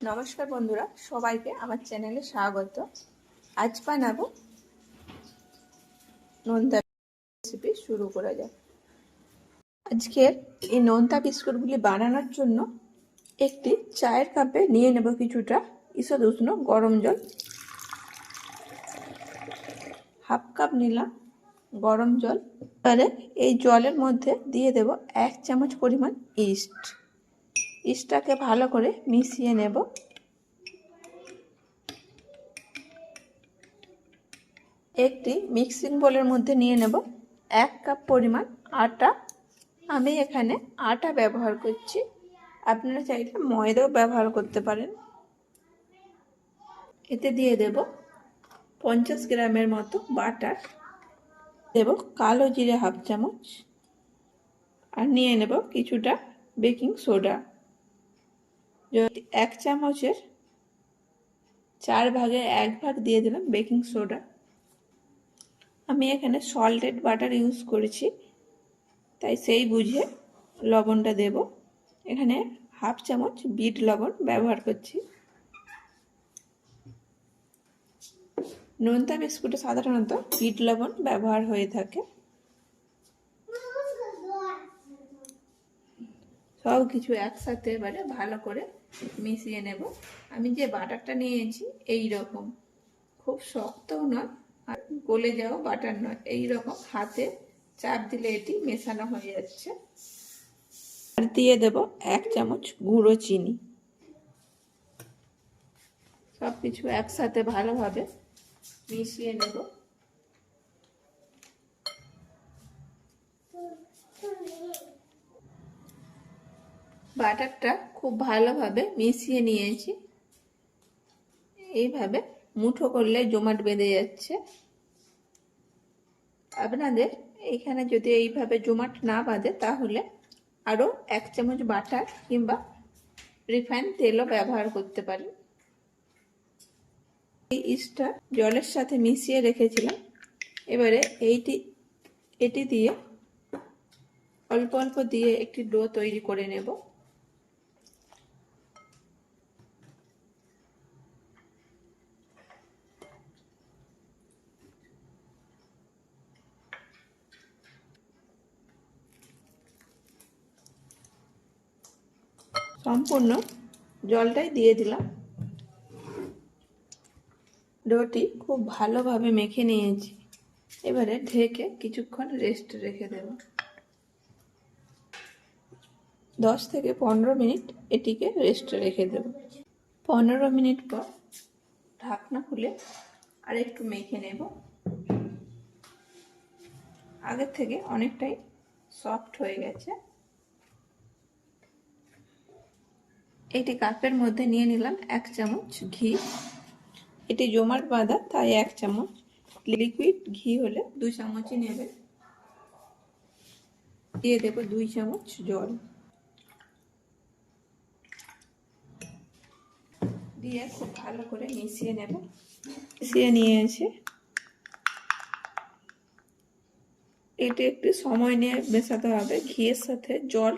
নমস্কার বন্ধুরা, সবাইকে আমার চ্যানেলে স্বাগত। আজ বানাবো নোনতা রেসিপি শুরু করা যাক। আজকের এই নোনতা বিস্কুটগুলি বানানোর জন্য একটি চায়ের কাপে নিয়ে নেব কিছুটা ঈষদ উষ্ণ গরম জল। হাফ কাপ নিলাম গরম জল। এবারে এই জলের মধ্যে দিয়ে দেব এক চামচ পরিমাণ ইস্ট। ইস্টটাকে ভালো করে মিশিয়ে নেব। একটি মিক্সিং বোলের মধ্যে নিয়ে নেব। এক কাপ পরিমাণ আটা। আমি এখানে আটা ব্যবহার করছি। আপনারা চাইলে ময়দাও ব্যবহার করতে পারেন। এতে দিয়ে দেব পঞ্চাশ গ্রামের মতো বাটার। দেব কালো জিরে হাফ চামচ। আর নিয়ে নেব কিছুটা বেকিং সোডা। এক চামচের চার ভাগে এক ভাগ দিয়ে দিলাম বেকিং সোডা, আমি এখানে সল্টেড বাটার ইউজ করেছি, তাই সেই বুঝে লবণটা দেব। এখানে হাফ চামচ বিট লবণ ব্যবহার করছি। নোনতা বিস্কুটে সাধারণত বিট লবণ ব্যবহার হয়ে থাকে। সব কিছু একসাথে এবারে ভালো করে মিশিয়ে নেব। আমি যে বাটারটা নিয়েছি এই রকম খুব শক্তও নয়, আর গলে যাওয়া বাটার নয়। এই রকম হাতে চাপ দিলে এটি মেশানো হয়ে যাচ্ছে। আর দিয়ে দেব এক চামচ গুঁড়ো চিনি। সব কিছু একসাথে ভালোভাবে মিশিয়ে নেব। বাটারটা খুব ভালোভাবে মিশিয়ে নিয়েছি। এইভাবে মুঠো করলে জমাট বেঁধে যাচ্ছে। আপনাদের এইখানে যদি এইভাবে জমাট না বাঁধে, তাহলে আরও এক চামচ বাটার কিংবা রিফাইন তেলও ব্যবহার করতে পারেন। এই ইস্টটা জলের সাথে মিশিয়ে রেখেছিলাম। এবারে এইটি, এটি দিয়ে অল্প অল্প দিয়ে একটি ডো তৈরি করে নেব। সম্পূর্ণ জলটাই দিয়ে দিলাম। ডোটি খুব ভালোভাবে মেখে নিয়েছি। এবারে ঢেকে কিছুক্ষণ রেস্ট রেখে দেব। দশ থেকে পনেরো মিনিট এটিকে রেস্ট রেখে দেব। পনেরো মিনিট পর ঢাকনা খুলে আর একটু মেখে নেব। আগের থেকে অনেকটাই সফট হয়ে গেছে। এটি কাপের মধ্যে নিয়ে নিলাম এক চামচ ঘি। এটি জমাট বাঁধা, তাই এক চামচ। লিকুইড ঘি হলে দু চামচই নেবে। দিয়ে দেব দুই চামচ জল। দিয়ে খুব ভালো করে মিশিয়ে নেব। মিশিয়ে নিয়ে এসে এটি একটু সময় নিয়ে মেশাতে হবে। ঘিয়ের সাথে জল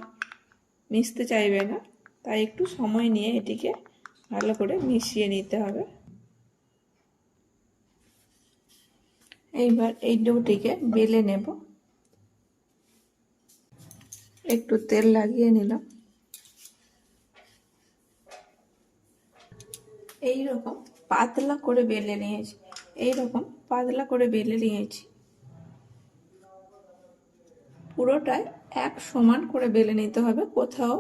মিশতে চাইবে না। তাই একটু সময় নিয়ে এটিকে ভালো করে মিশিয়ে নিতে হবে। এইবার এই ডোটিকে বেলে নেব। একটু তেল লাগিয়ে নিলাম। এই রকম পাতলা করে বেলে নিয়েছি। এই রকম পাতলা করে বেলে নিয়েছি। পুরোটাই এক সমান করে বেলে নিতে হবে। কোথাও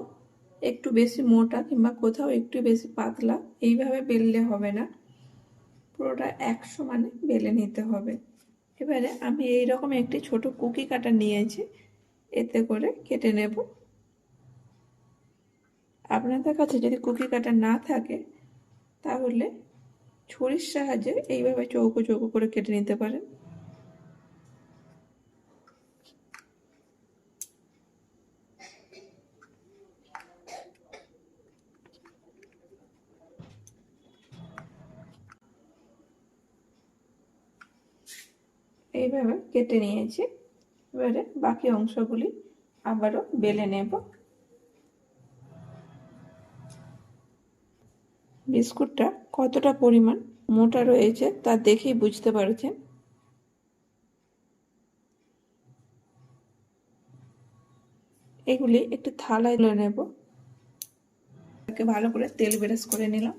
একটু বেশি মোটা কিংবা কোথাও একটু বেশি পাতলা, এইভাবে বেললে হবে না। পুরোটা এক সমানে বেলে নিতে হবে। এবারে আমি এই রকম একটি ছোট কুকি কাটা নিয়েছি, এতে করে কেটে নেব। আপনাদের কাছে যদি কুকি কাটা না থাকে, তাহলে ছুরির সাহায্যে এইভাবে চৌকো চৌকো করে কেটে নিতে পারেন। এইভাবে কেটে নিয়েছি। এবারে বাকি অংশগুলি আবারও বেলে নেব। বিস্কুটটা কতটা পরিমাণ মোটা রয়েছে তা দেখেই বুঝতে পারছেন। এগুলি একটু থালায় নেব। ভালো করে তেল বেরেস করে নিলাম।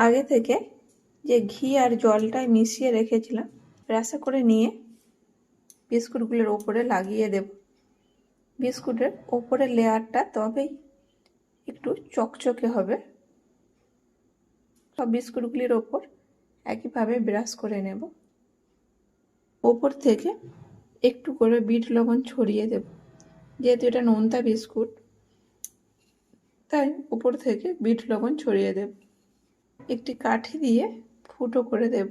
আগে থেকে যে ঘি আর জলটাই মিশিয়ে রেখেছিলাম, রাসা করে নিয়ে বিস্কুটগুলোর ওপরে লাগিয়ে দেব। বিস্কুটের ওপরের লেয়ারটা তবেই একটু চকচকে হবে। সব বিস্কুটগুলির ওপর একইভাবে ব্রাশ করে নেব। ওপর থেকে একটু করে বিট লবণ ছড়িয়ে দেব। যেহেতু এটা নোনতা বিস্কুট, তাই উপর থেকে বিট লবণ ছড়িয়ে দেব। একটি কাঠি দিয়ে ফুটো করে দেব।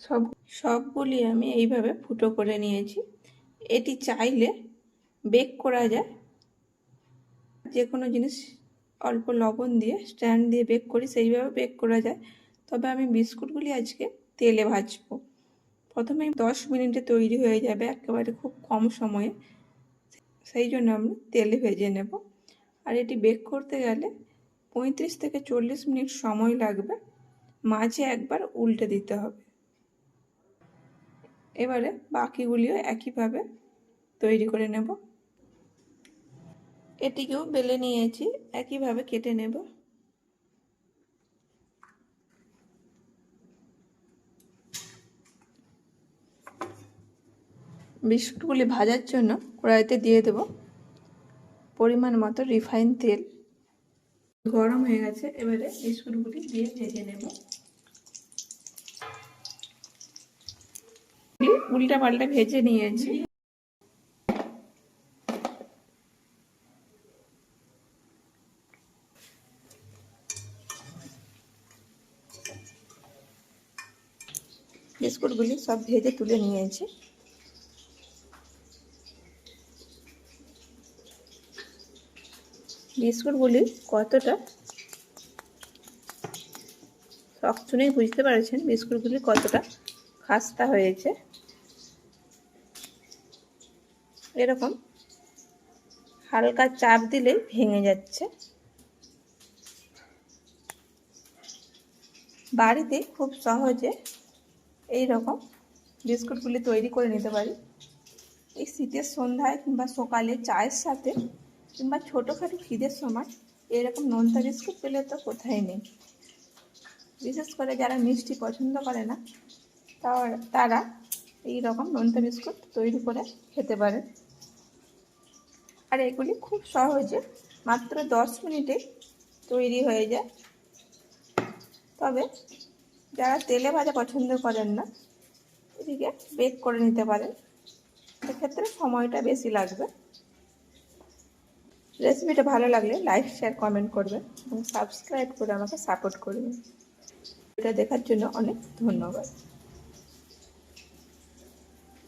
সব সবগুলি আমি এইভাবে ফুটো করে নিয়েছি। এটি চাইলে বেক করা যায়। যে কোনো জিনিস অল্প লবণ দিয়ে স্ট্যান্ড দিয়ে বেক করি, সেইভাবে বেক করা যায়। তবে আমি বিস্কুটগুলি আজকে তেলে ভাজবো। প্রথমে দশ মিনিটে তৈরি হয়ে যাবে, একেবারে খুব কম সময়ে। সেই জন্য আমি তেলে ভেজে নেব। আর এটি বেক করতে গেলে পঁয়ত্রিশ থেকে চল্লিশ মিনিট সময় লাগবে। মাঝে একবার উল্টে দিতে হবে। এবারে বাকিগুলিও একইভাবে তৈরি করে নেব। এটিকেও বেলে নিয়েছি, একইভাবে কেটে নেব। বিস্কুটগুলি ভাজার জন্য কড়াইতে দিয়ে দেব পরিমাণ মতো রিফাইন তেল। গরম হয়ে গেছে, এবারে বিস্কুটগুলি দিয়ে ভেজে নেব। উল্টা পাল্টা ভেজে নিয়েছি। বিস্কুটগুলি সব ভেজে তুলে নিয়েছি। বিস্কুটগুলি কতটা? শখ শুনেই বুঝতে পারছেন বিস্কুটগুলি কতটা খাস্তা হয়েছে। এরকম হালকা চাপ দিলেই ভেঙে যাচ্ছে। বাড়িতে খুব সহজে এই রকম বিস্কুটগুলি তৈরি করে নিতে পারি। এই শীতের সন্ধ্যায় কিংবা সকালে চায়ের সাথে কিংবা ছোটোখাটো খিদের সময় এরকম নোনতা বিস্কুট পেলে তো কোথায় নেই। বিশেষ করে যারা মিষ্টি পছন্দ করে না তারা এই রকম নোনতা বিস্কুট তৈরি করে খেতে পারে। আর এগুলি খুব সহজে মাত্র দশ মিনিটে তৈরি হয়ে যায়। তবে যারা তেলে ভাজা পছন্দ করেন না এদিকে বেক করে নিতে পারেন। সেক্ষেত্রে সময়টা বেশি লাগবে। রেসিপিটা ভালো লাগলে লাইক, শেয়ার, কমেন্ট করবেন এবং সাবস্ক্রাইব করে আমাকে সাপোর্ট করবেন এটা দেখার জন্য অনেক ধন্যবাদ।